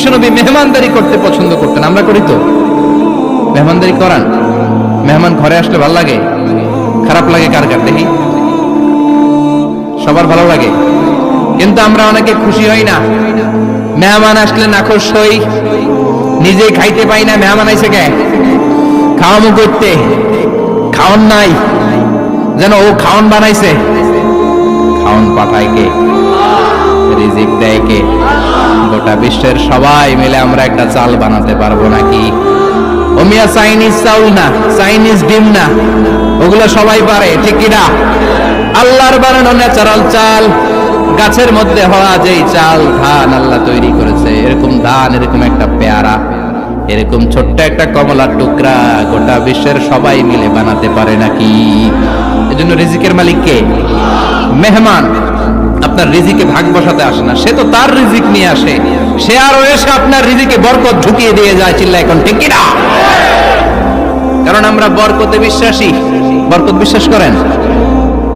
বিশ্বনবী মেহমানদারি করতে পছন্দ করতেন। আমরা করি তো। মেহমানদারি করান। মেহমান ঘরে আসলে ভালো লাগে? খারাপ লাগে কার কার? দেখি। সবার ভালো লাগে। কিন্তু আমরা অনেকে খুশি হই না। মেহমান আসলে নাখোশ হই। নিজে খাইতে পাই না। মেহমান আইসে কে? খাওয়ামু করতে। খাওয়ান নাই। যেন ও খাওয়ান বানাইছে। খাওয়ান পাঠায় কে? রিজিক দেয় কে? গোটা বিশ্বের সবাই মিলে আমরা একটা চাল বানাতে পারব নাকি? ওমিয়া চাইনিজ চাউল না চাইনিজ ডিম না, ওগুলো সবাই পারে, ঠিক কিনা আল্লাহর বানানো ন্যাচারাল চাল, গাছের মধ্যে হওয়া যেই চাল, ধান আল্লাহ তৈরি করেছে। এরকম ধান, এরকম একটা পেয়ারা, এরকম ছোট্ট একটা কমলার টুকরা গোটা বিশ্বের সবাই মিলে বানাতে পারে নাকি? এজন্য রিজিকের মালিক কে? মেহমান। আপনার রিজিকে ভাগ বসাতে আসে না। সে তো তার রিজিক নিয়ে আসে। সে আরও এসে আপনার রিজিকে বরকত ঢুকিয়ে দিয়ে যায় চিল্লা এখন, ঠিক কিনা কারণ আমরা বরকতে বিশ্বাসী। বরকত বিশ্বাস করেন?